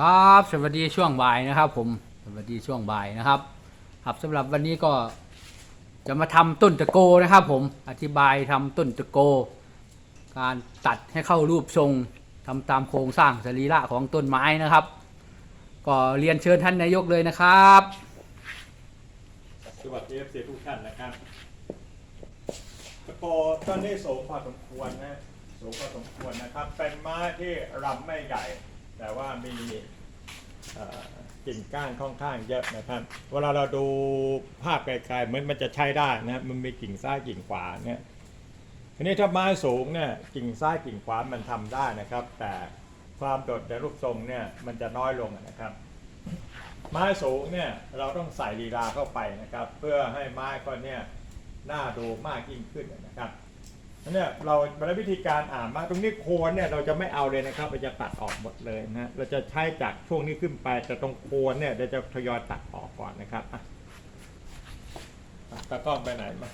ครับสวัสดีช่วงบ่ายนะครับ ผมสวัสดีช่วงบ่ายนะครับครับสำหรับวันนี้ก็จะมาทำต้นตะโกนะครับ ผมอธิบายทำต้นตะโก การตัดให้เข้ารูปทรงทำตามโครงสร้างสรีระของต้นไม้นะครับ ก็เรียนเชิญท่านนายกเลยนะครับ สวัสดีเอฟซีทุกท่านนะครับตะโกต้นนี้สูงพอสมควรนะสูงพอสมควรนะครับ เป็นไม้ที่รำไม่ใหญ่ แต่ว่ามีกิ่งก้านค่อนข้างเยอะนะครับ เวลาเราดูภาพไกลๆเหมือนมันจะใช้ได้นะมันมีกิ่งซ้ายกิ่งขวาเนี่ยทีนี้ถ้าไม้สูงเนี่ยกิ่งซ้ายกิ่งขวามันทำได้นะครับ แต่ความโดดในรูปทรงเนี่ยมันจะน้อยลงนะครับไม้สูงเนี่ยเราต้องใส่ลีลาเข้าไปนะครับ เพื่อให้ไม้ก้อนเนี่ยน่าดูมากยิ่งขึ้นนะครับ อันเนี่ยเราในวิธีการอ่านมาตรงนี้โคนเนี่ยเราจะไม่เอาเลยนะครับเราจะตัดออกหมดเลยนะเราจะใช้จากช่วงนี้ขึ้นไปแต่ตรงโคนเนี่ยเราจะทยอยตัดออกก่อนนะครับอะอะตะกล้องไปไหนมา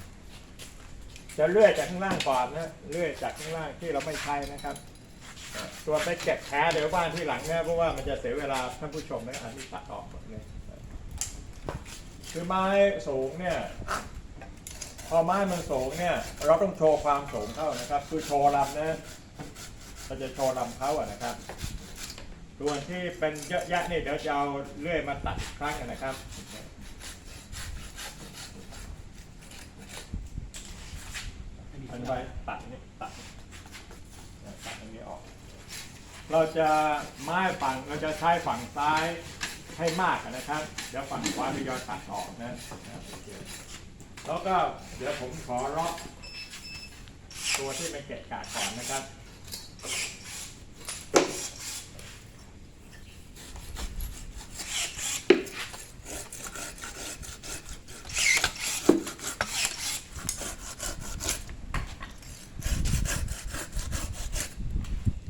จะเลื่อยจากข้างล่างก่อนนะเลื่อยจากข้างล่างที่เราไม่ใช้นะครับส่วนไปเก็บแพ้เดี๋ยวบ้านที่หลังเนี่ยเพราะว่ามันจะเสียเวลาท่านผู้ชมนะอันนี้ตัดออกหมดเลยคือไม้สูงเนี่ย พอไม้มันสูงเนี่ยเราต้องโชว์ความสูงเข้านะครับ คือโชว์ลำนะเราจะโชว์ลำเขาอะนะครับส่วนที่เป็นเยอะแยะนี่เดี๋ยวจะเอาเลื่อยมาตัดครั้งกันนะครับอันนี้ไว้ตัดนี่ตัดตัดตรงนี้ออก เราจะไม้ฝั่งเราจะใช้ฝั่งซ้ายให้มากนะครับ เดี๋ยวฝั่งขวาจะยอยตัดออกนะ แล้วก็เดี๋ยวผมขอเลาะตัวที่เป็นเกะกะก่อนนะครับ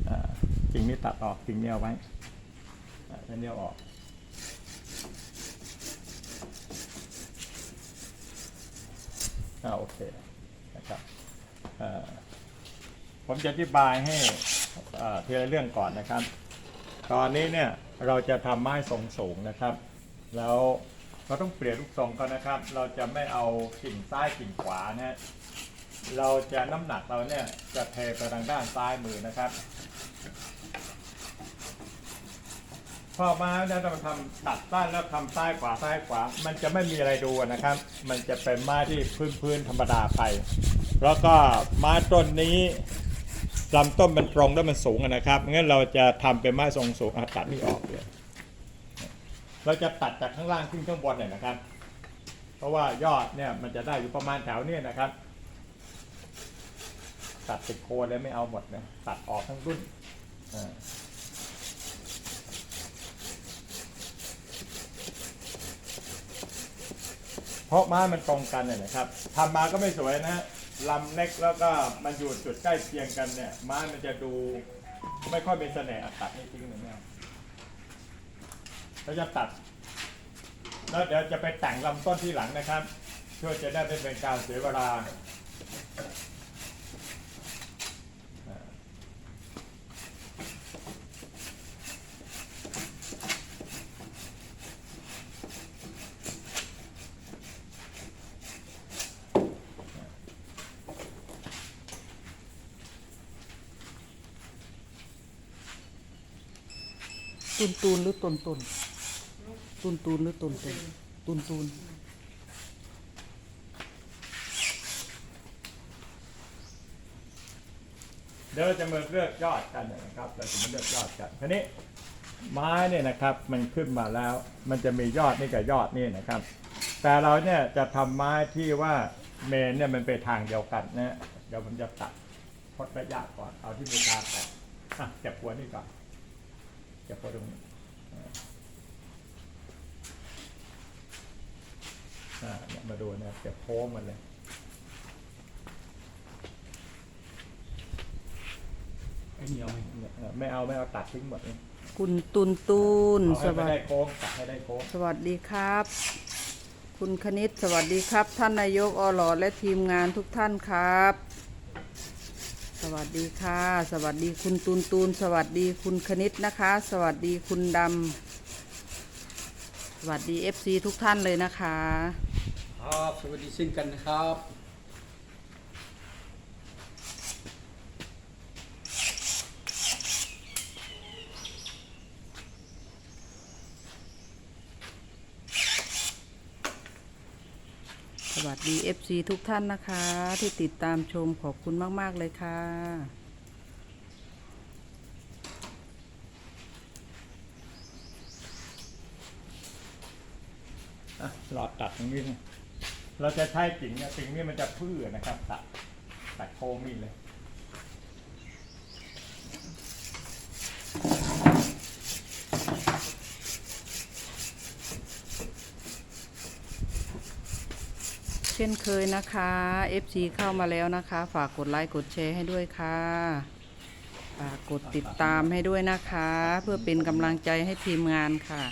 อ่ากิ่งนี้ตัดออกกิ่งนี้เอาไว้อ่าแค่นี้เอาออก อ่าโอเคนะครับผมจะอธิบายให้ทีละเรื่องก่อนนะครับ ตอนนี้เนี่ยเราจะทำไม้ทรงสูงนะครับ แล้วเราต้องเปลี่ยนลูกทรงก่อนนะครับ เราจะไม่เอากิ่งซ้ายกิ่งขวานะฮะเราจะน้ำหนักเราเนี่ยจะเทไปทางด้านซ้ายมือนะครับ พอมาแล้วเราทำตัดต้านแล้วทำซ้ายขวาซ้ายขวา มันจะไม่มีอะไรดูนะครับ มันจะเป็นไม้ที่พื้นพื้นๆธรรมดาไป แล้วก็ไม้ต้นนี้ลำต้นมันตรงแล้วมันสูงนะครับงั้นเราจะทำเป็นไม้ทรงสูงตัดนี่ออกเลยเราจะตัดจากข้างล่างขึ้นข้างบนเนี่ยนะครับ เพราะว่ายอดเนี่ยมันจะได้อยู่ประมาณแถวเนี้นะครับ ตัดติดโคนเลยไม่เอาหมดนะตัดออกทั้งรุ่นอ่า เพราะไม้มันตรงกันเนี่ยนะครับทำมาก็ไม่สวยนะลำเล็กแล้วก็มันอยู่จุดใกล้เคียงกันเนี่ยไม้มันจะดูไม่ค่อยเป็นเสน่ห์อัดตัดให้ทิ้งหนึ่งนะเราจะตัด แล้วเดี๋ยวจะไปแต่งลำต้นที่หลังนะครับ เพื่อจะได้ไม่เป็นการเสียเวลา ตุนตูนหรือตุนตุนตุนตูนหรือตุนตุนตุนตูนเดี๋ยวเราจะมาเลือกยอดกันนะครับเราจะมาเลือกยอดกันทีนี้ไม้เนี่ยนะครับมันขึ้นมาแล้ว มันจะมียอดนี่กับยอดนี่นะครับ แต่เราเนี่ยจะทำไม้ที่ว่าเมนเนี่ยมันไปทางเดียวกันนะเดี๋ยวผมจะตัดพดระยะก่อนเอาที่มีการตัดอะเก็บหัวนี่ก่อน เก็บหัวตรงนี้อ่าเนี่ยมาดูนะเก็บโค้งมันเลยไอ้เหนียวไหมเออไม่เอาไม่เอาตัดทิ้งหมดเลยคุณตุนตูนเอาสให้ไม่วัสได้ดีโค้งตัดให้ได้โค้งสวัสดีครับ คุณคณิตสวัสดีครับ ท่านนายกอหลอดและทีมงานทุกท่านครับส วัสดีค่ะ สวัสดีคุณตูนตูนสวัสดีคุณคณิตนะคะ สวัสดีคุณดำสวัสดี FC ทุกท่านเลยนะคะ ครับ สวัสดีเช่นกันนะครับ วัสดี FC ทุกท่านนะคะ ที่ติดตามชมขอบคุณมาก ๆ เลยค่ะ อะหลอดตัดตรงนี้นะเราจะใช้กิ่งเนี่ยกิ่งนี่มันจะพื้นนะครับ ตัดตัดโคมนี่เลย เช่นเคยนะคะ FC เข้ามาแล้วนะคะ ฝากกดไลค์กดแชร์ให้ด้วยค่ะฝากกดติดตามให้ด้วยนะคะ เพื่อเป็นกำลังใจให้ทีมงานค่ะ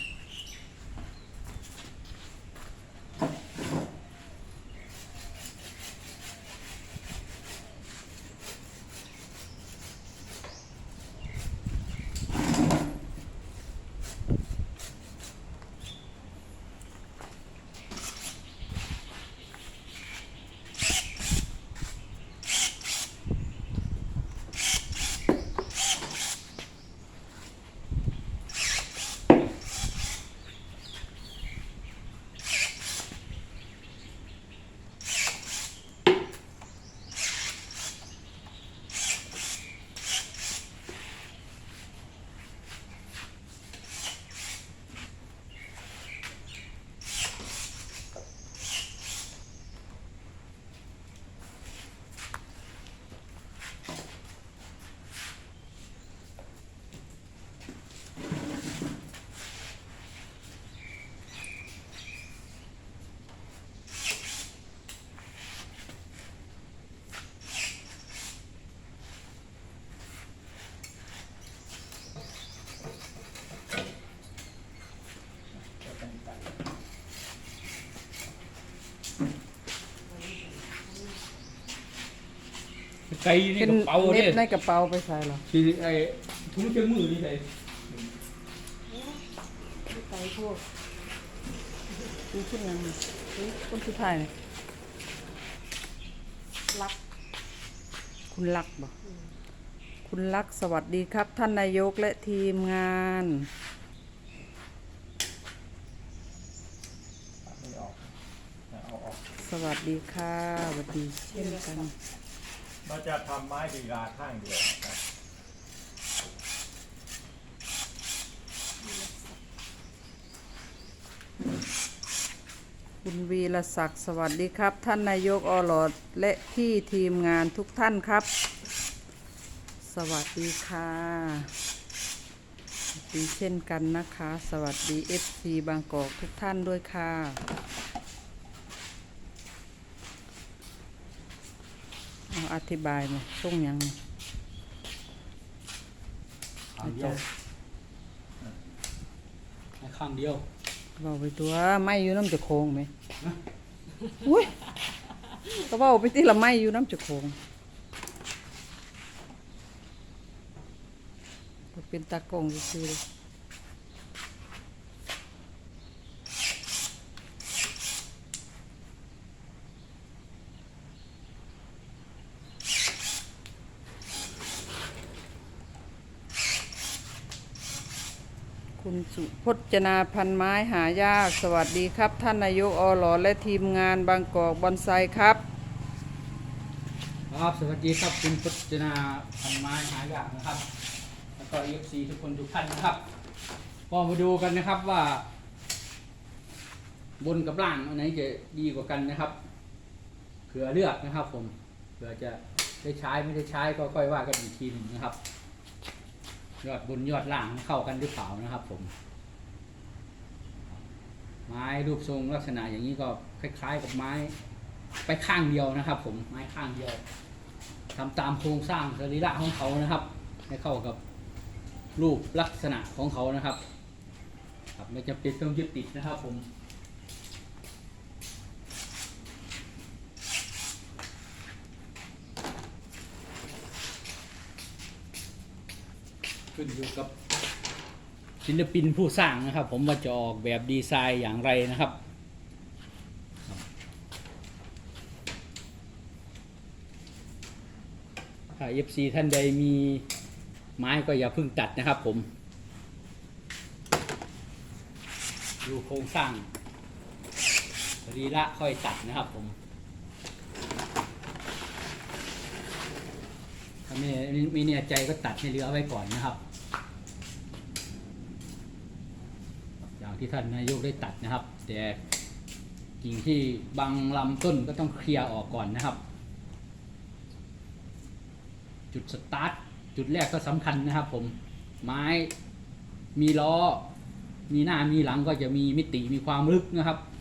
ไก่ในเป็นกระเป๋าเน็เนี่ยบในกระเป๋าไปใส่หรอที่ไอ้ถุงเชือกมือนี่ใส่ใส่พวกดูขึ้นยังคนสุดท้ายเลยรัก คุณรักบ่คุณรักสวัสดีครับ ท่านนายกและทีมงานตัดไม่ออกเอาออกสวัสดีค่ะสวัสดีเช่นกัน เราจะทำไม้ดีลาข้างเดียวนะครับคุณวีรศักดิ์สวัสดีครับ ท่านนายกอหลอดและพี่ทีมงานทุกท่านครับ สวัสดีค่ะสวัสดีเช่นกันนะคะ สวัสดี FC บางกอกทุกท่านด้วยค่ะ อาอธิบายมาส่งยังไงข้างเดียวแค่ข้างเดียวบอกไปตัวไม่อยู่น้ำจะโคงไหมอุ้ยก็บอกไปที่ละไม่อยู่น้ำจะโคงบ่เป็นตากล้องซื้อๆเลย สุพจนาพันไม้หายาก สวัสดีครับ ท่านนายกอหลอและทีมงานบางกอกบอนไซครับ ครับ สวัสดีครับคุณพจนาพันไม้หายากนะครับ แล้วก็เอฟซีทุกคนทุกท่านนะครับก็มาดูกันนะครับว่า บนกับล่างอันไหนจะดีกว่ากันนะครับเผื่อเลือกนะครับผมเผื่อจะได้ใช้ไม่ได้ใช้ก็ค่อยว่ากันอีกทีหนึ่งนะครับ ยอดบนยอดล่างเข้ากันหรือเปล่านะครับ ผม ไม้รูปทรงลักษณะอย่างนี้ก็คล้าย ๆ กับไม้ ไปข้างเดียวนะครับ ผมไม้ข้างเดียวทำตามโครงสร้างสรีระของเขานะครับ ให้เข้ากับรูปลักษณะของเขานะครับ ครับไม่จำเป็นต้องยึดติดนะครับ ผม ขึ้นอยู่กับศิลปินผู้สร้างนะครับ ผมว่าจะออกแบบดีไซน์อย่างไรนะครับ ถ้า FC ท่านใดมีไม้ก็อย่าเพิ่งตัดนะครับผม ดูโครงสร้างรีระค่อยตัดนะครับผม ถ้า ไม่ไม่แน่ใจก็ตัดให้เหลือไว้ก่อนนะครับ อย่างที่ท่านนายกได้ตัดนะครับ แต่กิ่งที่บางลำต้นก็ต้องเคลียร์ออกก่อนนะครับ จุดสตาร์ทจุดแรกก็สำคัญนะครับผมไม้มีล้อ มีหน้ามีหลังก็จะมีมิติมีความลึกนะครับครับ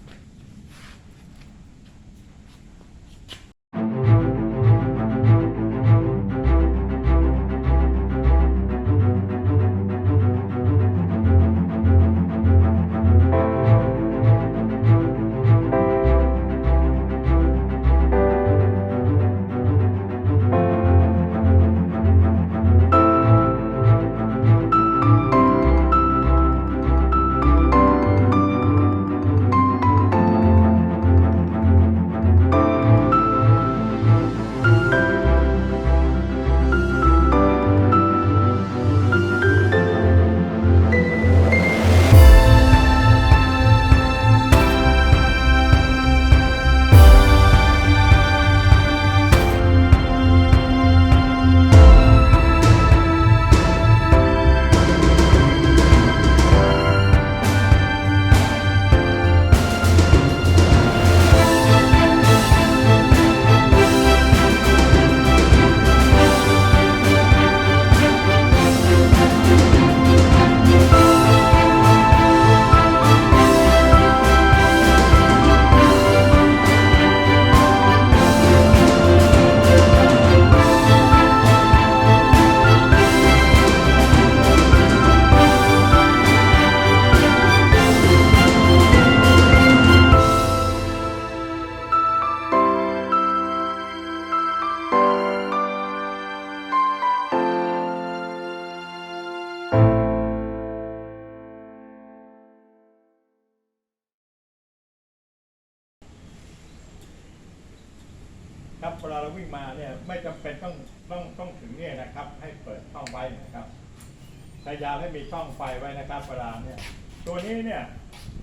ให้มีช่องไฟไว้นะครับเวลาเนี่ยตัวนี้เนี่ย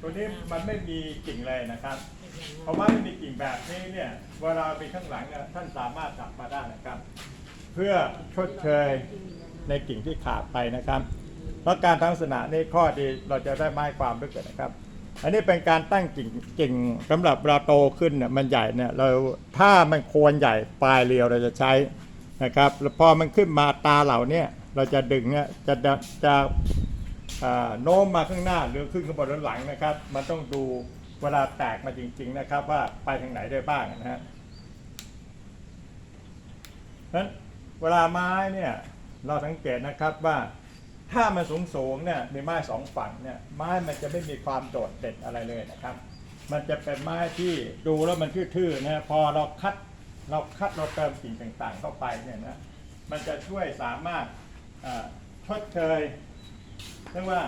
ตัวนี้มันไม่มีกิ่งเลยนะครับ เพราะว่าไม่มีกิ่งแบบนี้เนี่ยเวลาไปข้างหลังเนี่ยท่านสามารถตัดมาได้นะครับ เพื่อชดเชยในกิ่งที่ขาดไปนะครับเพราะการทำลักษณะนี้ข้อดีเราจะได้ไม้ความลึกนะครับ อันนี้เป็นการตั้งกิ่งกิ่งสำหรับเราโตขึ้นเนี่ยมันใหญ่เนี่ยเราถ้ามันโคนใหญ่ปลายเรียวเราจะใช้นะครับแล้วพอมันขึ้นมาตาเหล่าเนี้ เราจะดึงเนี่ยจะจะจะโน้มมาข้างหน้าหรือขึ้นข้างบนหรือหลังนะครับ มันต้องดูเวลาแตกมาจริง ๆนะครับ ว่าไปทางไหนได้บ้างนะฮะนั้นเวลาไม้เนี่ยเราสังเกตนะครับว่าถ้ามันสูงสูงๆเนี่ยมีไม้สองฝั่งเนี่ยไม้มันจะไม่มีความโดดเด่นอะไรเลยนะครับ มันจะเป็นไม้ที่ดูแล้วมันทื่อๆนะพอเราคัดเราคัดเราเติมสิ่งต่างๆเข้าไปเนี่ยนะมันจะช่วยสามารถ ชดเชยเรียกว่า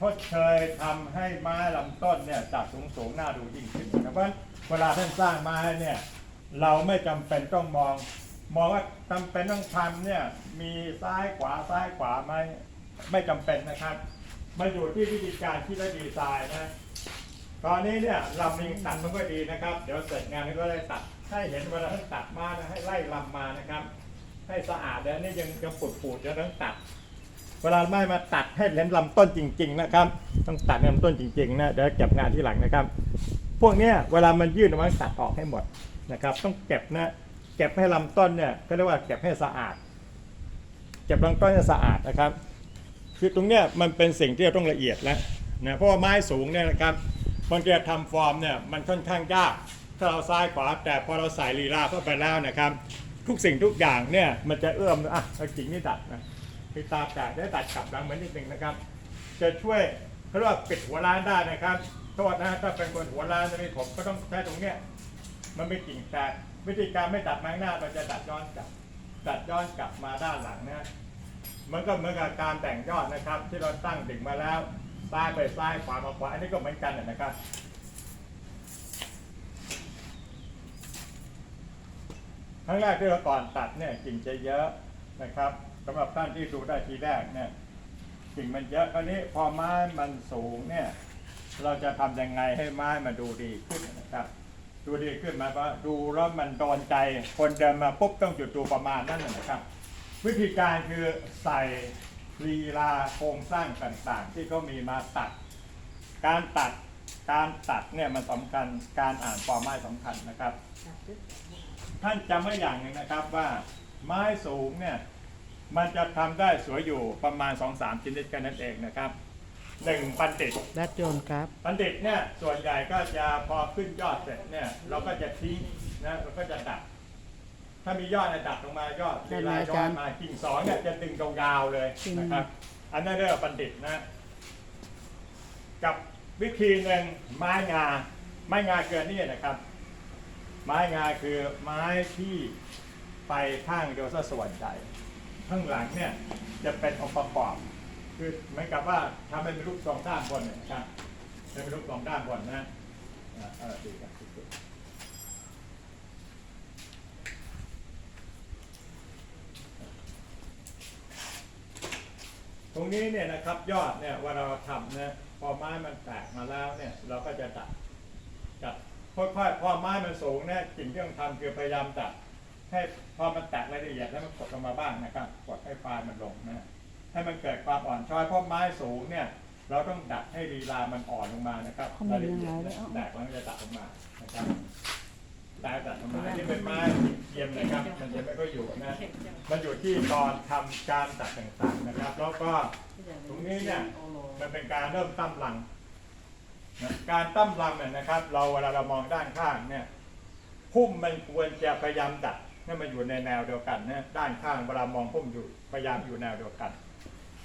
ชดเชยทำให้ไม้ลำต้นเนี่ยจากสูงๆน่าดูยิ่งขึ้นนะครับเพราะเวลาท่านสร้างไม้เนี่ยเราไม่จำเป็นต้องมอง มองว่าจำเป็นต้องทำเนี่ยมีซ้ายขวาซ้ายขวาไหมไม่จำเป็นนะครับมันอยู่ที่วิธีการที่ได้ดีไซน์นะตอนนี้เนี่ยลำนี้ตัดมันก็ดีนะครับ เดี๋ยวเสร็จงานก็ได้ตัดให้เห็นเวลาท่านตัดมานะให้ไล่ลำมานะครับ ให้สะอาดแล้วนี่ยังยังปูดปูดๆจะต้องตัด เวลาไม่มาตัดให้เห็นลำต้นจริง ๆ นะครับ ต้องตัดลำต้นจริงๆนะเดี๋ยวเก็บงานที่หลังนะครับ พวกเนี้ยเวลามันยื่นออกมาตัดออกให้หมดนะครับ ต้องเก็บนะเก็บให้ลำต้นเนี่ยก็เรียกว่าเก็บให้สะอาด เก็บลำต้นให้สะอาดนะครับ คือตรงเนี้ยมันเป็นสิ่งที่เราต้องละเอียดแล้วนะเพราะว่าไม้สูงเนี่ยนะครับมันจะทำฟอร์มเนี่ยมันค่อนข้างยากถ้าเราซ้ายขวาแต่พอเราใส่ลีลาเข้าไปแล้วนะครับ ทุกสิ่งทุกอย่างเนี่ยมันจะเอื้อมอะเอากิ่งนี่ตัดนะคือตาแตกได้ตัดกลับหลังเหมือนนิดนึงนะครับ จะช่วยเขาเรียกว่าปิดหัวร้านได้นะครับโทษนะถ้าเป็นคนหัวร้านจะมีผมก็ต้องใช้ตรงเนี้ยมันไม่กิ่งแตกวิธีการไม่ตัดไม้หน้าเราจะตัดย้อนกลับตัดย้อนกลับมาด้านหลังนะมันก็เหมือนกับการแต่งยอดนะครับ ที่เราตั้งดิ่งมาแล้วซ้ายไปซ้ายขวามาขวาอันนี้ก็เหมือนกันนะครับ ครั้งแรกที่เราก่อนตัดเนี่ยกิ่งจะเยอะนะครับสำหรับท่านที่ดูได้ทีแรกเนี่ยกิ่งมันเยอะคราวนี้พอไม้มันสูงเนี่ยเราจะทำยังไงให้ไม้มันดูดีขึ้นนะครับ ดูดีขึ้นมายความว่าดูแล้วมันโดนใจ คนเดินมาปุ๊บต้องจุดดูประมาณนั้นนะนะครับ วิธีการคือใส่ลีลาโครงสร้างต่างๆ ที่เขามีมาตัด การตัดการตัดเนี่ยมันสำคัญการอ่านความหมายสำคัญนะครับ ท่านจำไว้อย่างหนึ่งนะครับว่าไม้สูงเนี่ยมันจะทำได้สวยอยู่ประมาณ 2-3 ชนิดกันนั่นเองนะครับหนึ่งปันติด แบทโยนครับปันติดเนี่ยส่วนใหญ่ก็จะพอขึ้นยอดเสร็จเนี่ยเราก็จะทิ้งนะเราก็จะดัดถ้ามียอดเนี่ยดัดลงมายอดได้ทีไหมลายอาย้อจารนย์ มากิ่งสองเนี่ยจะดึงตรงยาวเลยจริงนะครับ อันนั้นเรียกว่าปันติดนะ กับวิธีหนึ่งไม้งาไม้งาเกินนี่นะครับ ไม้งาคือไม้ที่ไปข้างเดียวซะส่วนใหญ่ข้างหลังเนี่ยจะเป็นองค์ประกอบ คือเหมือนกับว่าทำให้เป็นรูปทรงด้านบนเนี่ยนะครับเป็นรูปทรงด้านบนนะอ่าเออดีครับตรงนี้เนี่ยนะครับยอดเนี่ยเวลาเราทำเนี่ยพอไม้มันแตกมาแล้วเนี่ยเราก็จะตัดจัด ค่อยๆพอไม้มันสูงเนี่ยสิ่งที่ต้องทำคือพยายามจัดให้พอมันแตกรายละเอียดแล้วมันกดลงมาบ้างนะครับกดให้ปลายมันลงนะให้มันเกิดความอ่อนช้อยเพราะไม้สูงเนี่ย เราต้องดัดให้ลีลามันอ่อนลงมานะครับเรายละเอียดยังไงเนี่ยแล้วแตกมันจะตัดลงมานะครับแตกตัดลงมาอันนี่เป็นไม้เทียมนะครับ มันจะไม่ค่อยอยู่นะมันอยู่ที่ตอนทำการตัดต่างๆนะครับ แล้วก็ตรงนี้เนี่ยมันเป็นการเริ่มตั้มหลัง การตั้มลำเนี่ยนะครับ เราเวลาเรามองด้านข้างเนี่ยพุ่มมันควรจะพยายามดัดให้มันอยู่ในแนวเดียวกันนะด้านข้างเวลามองพุ่มอยู่พยายามอยู่แนวเดียวกัน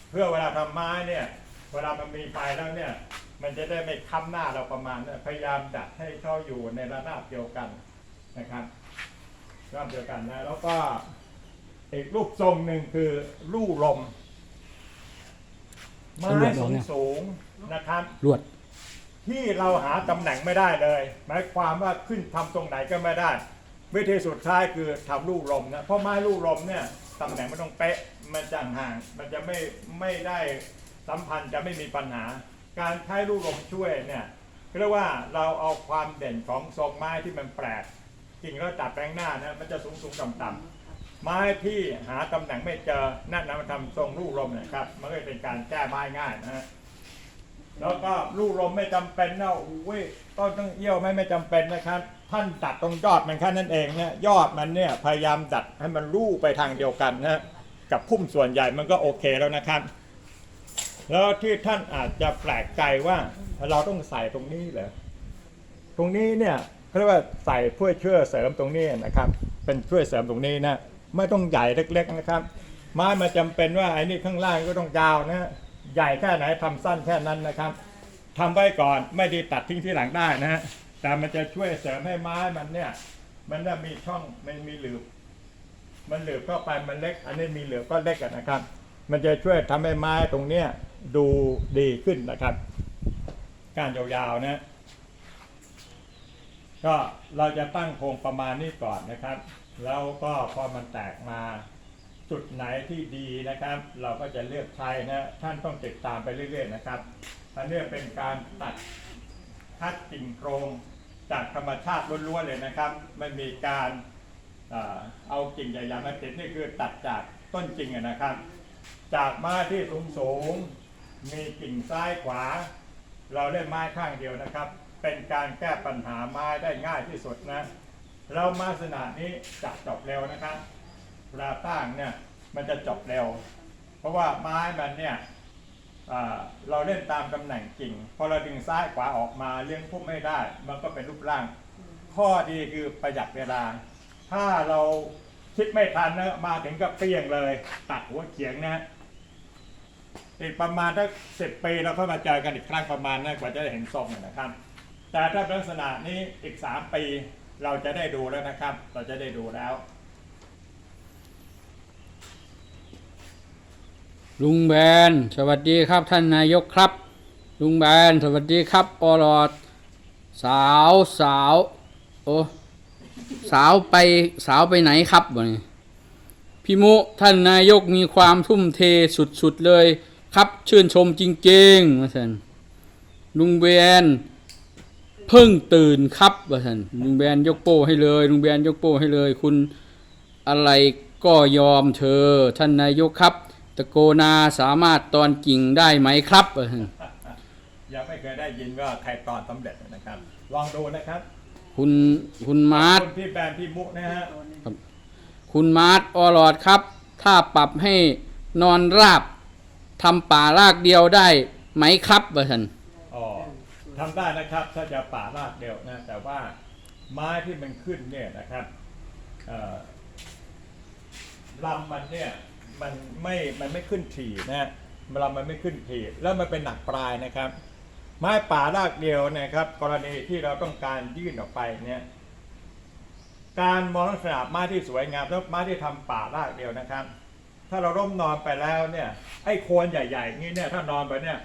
เพื่อเวลาทำไม้เนี่ยเวลามันมีไฟแล้วเนี่ยมันจะได้ไม่ค้ำหน้าเราประมาณนั้นพยายามดัดให้เข้าอยู่ในระนาบเดียวกันนะครับระนาบเดียวกันนะแล้วก็อีกรูปทรงหนึ่งคือลู่ลมไม้สูงสูงๆนะครับลวด ที่เราหาตำแหน่งไม่ได้เลย หมายความว่าขึ้นทำตรงไหนก็ไม่ได้ วิธีสุดท้ายคือทำลูกลมนะเพราะไม้ลูกลมเนี่ยตำแหน่งไม่ต้องเป๊ะมันจะห่าง มันจะไม่ไม่ได้สัมพันธ์จะไม่มีปัญหา การใช้ลูกลมช่วยเนี่ยเรียกว่าเราเอาความเด่นของทรงไม้ที่มันแปลกกิ่งแล้วตัดแปลงหน้านะมันจะสูงสูงต่ำต่ำไม้ที่หาตำแหน่งไม่เจอนั่นนะมันทำทรงลูกลมนะครับ มันก็เป็นการแก้ไม้ง่ายนะฮะ แล้วก็ลูกลมไม่จำเป็นนะโอ้ยต้นต้องเอี้ยวไม่ไม่จำเป็นนะครับ ท่านตัดตรงยอดมันแค่นั้นเองเนี่ยยอดมันเนี่ยพยายามดัดให้มันลู่ไปทางเดียวกันนะกับพุ่มส่วนใหญ่มันก็โอเคแล้วนะครับ แล้วที่ท่านอาจจะแปลกใจว่าเราต้องใส่ตรงนี้เหรอตรงนี้เนี่ยเขาเรียกว่าใส่เพื่อช่วยเสริมตรงนี้นะครับ เป็นช่วยเสริมตรงนี้นะไม่ต้องใหญ่เล็ก ๆนะครับ ไม้มาจำเป็นว่าไอ้นี่ข้างล่างก็ต้องยาวนะ ใหญ่แค่ไหนทำสั้นแค่นั้นนะครับทำไว้ก่อนไม่ได้ตัดทิ้งที่หลังได้นะฮะแต่มันจะช่วยเสริมให้ไม้มันเนี่ย มันจะมีช่องมันมีหลืบมันหลืบเข้าไปมันเล็ก อันนี้มีเหลือบก็เล็กนะครับ มันจะช่วยทำให้ไม้ตรงเนี้ยดูดีขึ้นนะครับ การยาวๆนะก็เราจะตั้งโครงประมาณนี้ก่อนนะครับ แล้วก็พอมันแตกมา จุดไหนที่ดีนะครับ เราก็จะเลือกใช้นะท่านต้องติดตามไปเรื่อยๆนะครับอันนี้เป็นการตัดคัดกิ่งโครงจากธรรมชาติล้วนๆเลยนะครับไม่มีการเอากิ่งใหญ่ๆมาติดนี่คือตัดจากต้นจริงนะครับ จากไม้ที่สูงๆมีกิ่งซ้ายขวา เราเล่นไม้ข้างเดียวนะครับ เป็นการแก้ปัญหาไม้ได้ง่ายที่สุดนะ เรามาลักษณะนี้จะจบเร็วนะครับ เวลาตั้งเนี่ยมันจะจบเร็ว เพราะว่าไม้มันเนี่ยเราเล่นตามตำแหน่งจริง พอเราดึงซ้ายขวาออกมาเลี้ยงพุ่มไม่ได้ มันก็เป็นรูปร่าง ข้อดีคือประหยัดเวลา ถ้าเราคิดไม่ทันนะมาถึงกับเปรี้ยงเลย ตัดหัวเขียงนะอีกประมาณถ้าสิบปีเราค่อยมาเจอกันอีกครั้งประมาณนั้นกว่าจะได้เห็นทรงนะครับ แต่ถ้าลักษณะนี้อีกสามปีเราจะได้ดูแล้วนะครับ เราจะได้ดูแล้ว ลุงแบน สวัสดีครับท่านนายกครับ ลุงแบน สวัสดีครับอรอดสาวสาวโอ้สาวไปสาวไปไหนครับวะนี่พี่มุท่านนายกมีความทุ่มเทสุดๆเลยครับ ชื่นชมจริงๆว่าท่นลุงแบนเพิ่งตื่นครับว่าท่นลุงแบนยกโป้ให้เลยลุงแบนยกโป้ให้เลย คุณอะไรก็ยอมเธอท่านนายกครับ โกนาสามารถตอนกิ่งได้ไหมครับว่าซั่นยังไม่เคยได้ยินว่าใครตอนสำเร็จนะครับ ลองดูนะครับ คุณคุณมาร์ทคุณพี่แบนพี่มุนะฮะคุณมาร์ทออลอดครับ ถ้าปรับให้นอนราบทำป่ารากเดียวได้ไหมครับว่าท่นอ๋อทำได้นะครับ ถ้าจะป่ารากเดียวนะ แต่ว่าไม้ที่มันขึ้นเนี่ยนะครับเอ่อลำมันเนี่ย มันไม่มันไม่ขึ้นถี่นะฮะเวลำมันไม่ขึ้นถี่แล้วมันเป็นหนักปลายนะครับ ไม้ป่ารากเดียวนะครับ กรณีที่เราต้องการยื่นออกไปเนี่ยการมองลักษณะไม้ที่สวยงามแล้วไม้ที่ทำป่ารากเดียวนะครับ ถ้าเราร่มนอนไปแล้วเนี่ยไอ้โคนใหญ่ๆนี้เนี่ยถ้านอนไปเนี่ย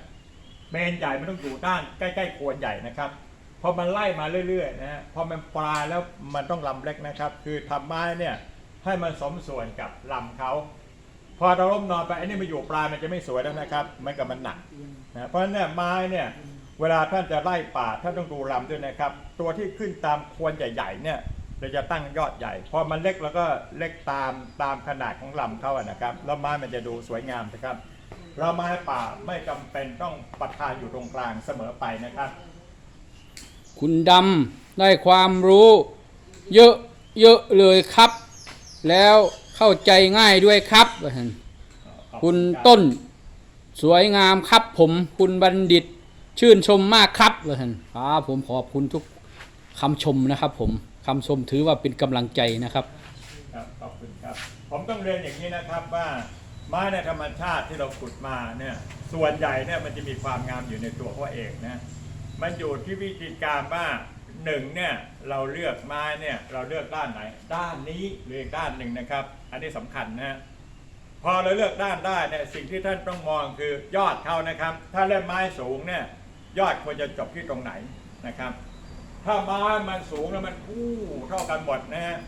เมนใหญ่มันต้องอยู่ด้านใกล้ๆโคนใหญ่นะครับพอมันไล่มาเรื่อยๆนะฮะพอมันปลายแล้วมันต้องลำเล็กนะครับ คือทำไม้เนี่ยให้มันสมส่วนกับลำเขา พอเราล้มนอนไปไอ้นี่มาอยู่ปลายมันจะไม่สวยแล้วนะครับมันกับมันหนักนะเพราะฉะนั้นเนี่ยไม้เนี่ยเวลาท่านจะไล่ป่าท่านต้องดูลำด้วยนะครับ ตัวที่ขึ้นตามโคนใหญ่ๆเนี่ยเราจะตั้งยอดใหญ่ พอมันเล็กแล้วก็เล็กตามตามขนาดของลำเขาอะนะครับแล้วไม้มันจะดูสวยงามนะครับเราไม้ป่าไม่จำเป็นต้องประทานอยู่ตรงกลางเสมอไปนะครับ คุณดำได้ความรู้ เยอะเยอะเลยครับ แล้ว เข้าใจง่ายด้วยครับ คุณต้นสวยงามครับ ผมคุณบัณฑิตชื่นชมมากครับว่าท่านครับผมขอบคุณทุกคำชมนะครับ ผมคำชมถือว่าเป็นกำลังใจนะครับครับขอบคุณครับ ผมต้องเรียนอย่างนี้นะครับว่าไม้ในธรรมชาติที่เราขุดมาเนี่ย ส่วนใหญ่เนี่ยมันจะมีความงามอยู่ในตัวเขาเองนะ มันอยู่ที่วิธีการว่า หนึ่งเนี่ยเราเลือกไม้เนี่ยเราเลือกด้านไหน ด้านนี้หรืออีกด้านหนึ่งนะครับ อันนี้สำคัญนะพอเราเลือกด้านได้เนี่ยสิ่งที่ท่านต้องมองคือยอดเขานะครับ ถ้าเล่มไม้สูงเนี่ยยอดควรจะจบที่ตรงไหนนะครับ ถ้าไม้มันสูงแล้วมันอู้เท่ากันหมดนะฮะ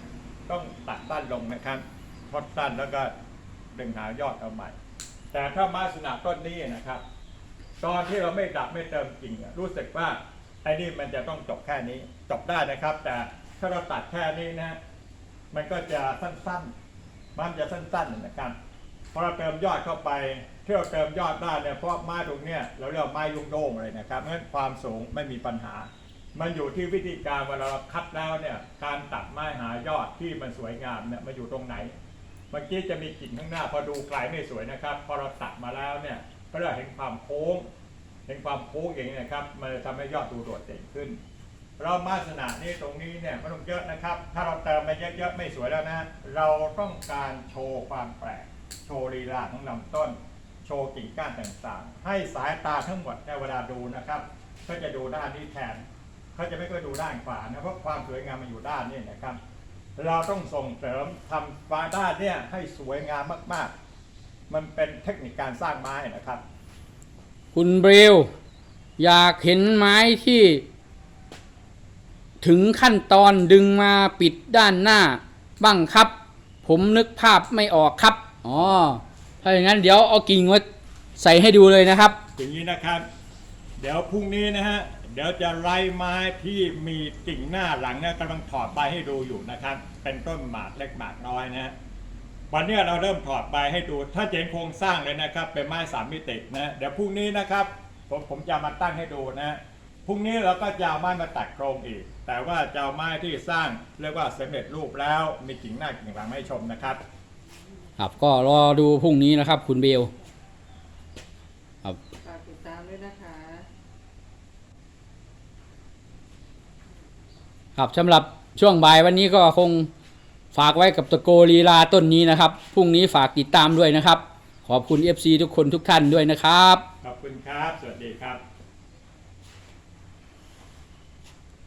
ต้องตัดต้นลงนะครับทดต้นแล้วก็ดึงหายอดเอาใหม่ แต่ถ้าไม้สนาต้นนี้นะครับ ตอนที่เราไม่ดับไม่เติมกิ่งรู้สึกว่า อ้นี่มันจะต้องจบแค่นี้จบได้นะครับ แต่ถ้าเราตัดแค่นี้นะ มันก็จะสั้นๆ มันจะสั้นๆนะครับพอเราเติมยอดเข้าไปที่เราเติมยอดได้เนี่ยเพราะไม้ตรงเนี้ยเราเรียกว่าไม้ยุงโด่งเลยนะครับเพราะฉะนั้นความสูงไม่มีปัญหา มันอยู่ที่วิธีการเวลาเราคัดแล้วเนี่ยการตัดไม้หายอดที่มันสวยงามเนี่ยมันอยู่ตรงไหนเมื่อกี้จะมีกิ่งข้างหน้าพอดูไกลไม่สวยนะครับ พอเราตัดมาแล้วเนี่ยก็เราเห็นความโค้ง เห็นความโค้งอย่างนี้นะครับ มันจะทำให้ยอดดูโดดเด่นขึ้น เรามาสนานี่ตรงนี้เนี่ยไม่ต้องเยอะนะครับ ถ้าเราเติมไปเยอะๆไม่สวยแล้วนะ เราต้องการโชว์ความแปลก โชว์ลีลาของลำต้น โชว์กิ่งก้านต่างๆ ให้สายตาทั้งหมดในเวลาดูนะครับก็จะดูด้านนี้แทนเขาจะไม่ค่อยดูด้านขวานะเพราะความสวยงามมันอยู่ด้านนี้นะครับ เราต้องส่งเสริมทำฟ้าด้านเนี่ยให้สวยงามมาก ๆ มันเป็นเทคนิคการสร้างไม้นะครับ คุณเบลอยากเห็นไม้ที่ ถึงขั้นตอนดึงมาปิดด้านหน้า บ้างครับ ผมนึกภาพไม่ออกครับ อ๋อ ถ้าอย่างนั้นเดี๋ยวเอากิ่งมาใส่ให้ดูเลยนะครับ อย่างนี้นะครับ เดี๋ยวพรุ่งนี้นะฮะ เดี๋ยวจะไล่ไม้ที่มีกิ่งหน้าหลังเนี่ยกำลังถอดใบให้ดูอยู่นะครับ เป็นต้นหมากเล็กหมากน้อยนะฮะ วันนี้เราเริ่มถอดใบให้ดู ถ้าเจนโครงสร้างเลยนะครับ เป็นไม้สามมิตินะเดี๋ยวพรุ่งนี้นะครับผมผมจะมาตั้งให้ดูนะพรุ่งนี้เราก็จะเอาไม้มาตัดโครงอีก แต่ว่าจะเอาไม้ที่สร้างเรียกว่าสำเร็จรูปแล้วมีกิ่งหน้ากิ่งหลังให้ชมนะครับ ครับก็รอดูพรุ่งนี้นะครับ คุณเบลครับฝากติดตามด้วยนะคะ ครับสำหรับช่วงบ่ายวันนี้ก็คง ฝากไว้กับตะโกลีลาต้นนี้นะครับ พรุ่งนี้ฝากติดตามด้วยนะครับ ขอบคุณ FC ทุกคนทุกท่านด้วยนะครับ ขอบคุณครับ สวัสดีครับ